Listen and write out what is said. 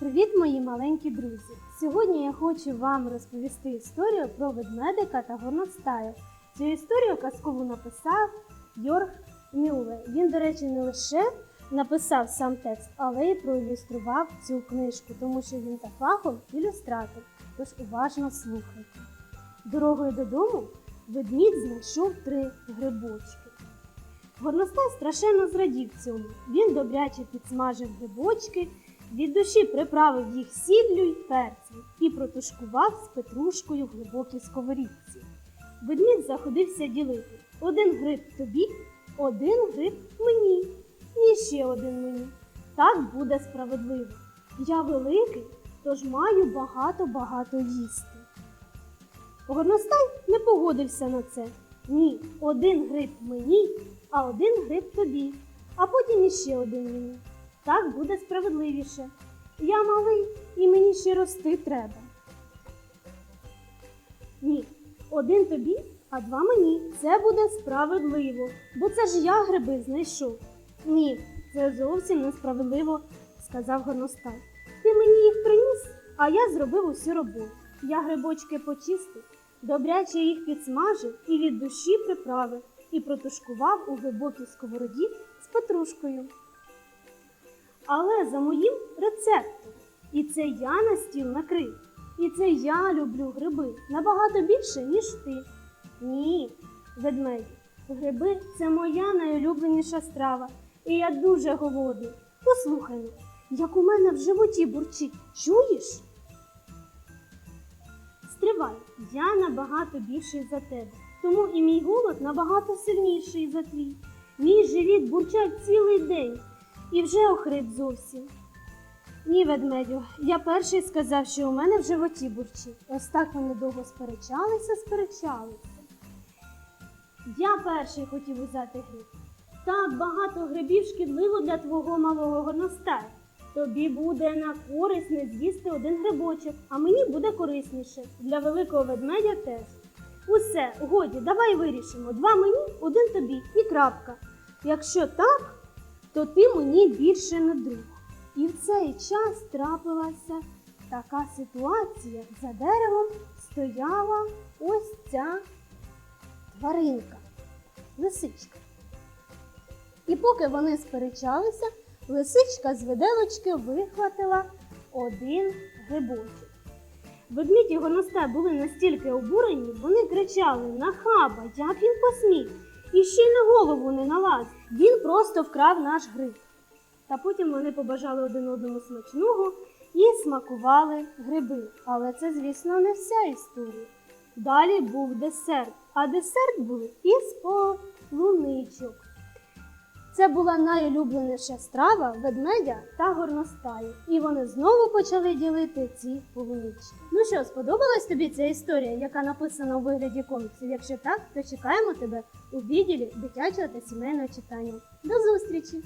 Привіт, мої маленькі друзі! Сьогодні я хочу вам розповісти історію про ведмедика та горностаю. Цю історію казкову написав Йорг Мюллер. Він, до речі, не лише написав сам текст, але й проілюстрував цю книжку, тому що він за фахом ілюстратор. Тож уважно слухайте. Дорогою додому ведмідь знайшов три грибочки. Горностай страшенно зрадів цьому. Він добряче підсмажив грибочки, від душі приправив їх сіллю й перцем і протушкував з петрушкою в глибокій сковорідці. Ведмідь заходився ділити. Один гриб тобі, один гриб мені, і ще один мені. Так буде справедливо. Я великий, тож маю багато-багато їсти. Горностай не погодився на це. Ні, один гриб мені, а один гриб тобі, а потім іще один мені. Так буде справедливіше. Я малий і мені ще рости треба. Ні, один тобі, а два мені. Це буде справедливо, бо це ж я гриби знайшов. Ні, це зовсім несправедливо, сказав горностай. Ти мені їх приніс, а я зробив усю роботу. Я грибочки почистив, добряче їх підсмажив і від душі приправив, і протушкував у глибокій сковороді з петрушкою. Але за моїм рецептом. І це я на стіл накрив. І це я люблю гриби набагато більше, ніж ти. Ні, ведмеді, гриби це моя найулюбленіша страва. І я дуже голодний. Послухай, як у мене в животі бурчить. Чуєш? Стривай, я набагато більший за тебе, тому і мій голод набагато сильніший за твій. Мій живіт бурчать цілий день і вже охрип зовсім. Ні, ведмедю, я перший сказав, що у мене в животі бурчить. Ось так вони довго сперечалися, сперечалися. Я перший хотів узяти гриб. Так багато грибів шкідливо для твого малого горностаю. Тобі буде на користь не з'їсти один грибочок, а мені буде корисніше. Для великого ведмедя теж. Усе, годі, давай вирішимо. Два мені, один тобі і крапка. Якщо так, то ти мені більше не друг. І в цей час трапилася така ситуація. За деревом стояла ось ця тваринка, лисичка. І поки вони сперечалися, лисичка з виделочки вихватила один грибочок. Ведмідь і горностай були настільки обурені, вони кричали Нахаба, як він посмів, і ще й на голову не налазь. Просто вкрав наш гриб. Та потім вони побажали один одному смачного і смакували гриби. Але це, звісно, не вся історія. Далі був десерт, а десерт був із полуничок. Це була найулюбленіша страва ведмедя та горностаю. І вони знову почали ділити ці полунички. Ну що, сподобалась тобі ця історія, яка написана у вигляді коміксів? Якщо так, то чекаємо тебе у відділі дитячого та сімейного читання. До зустрічі!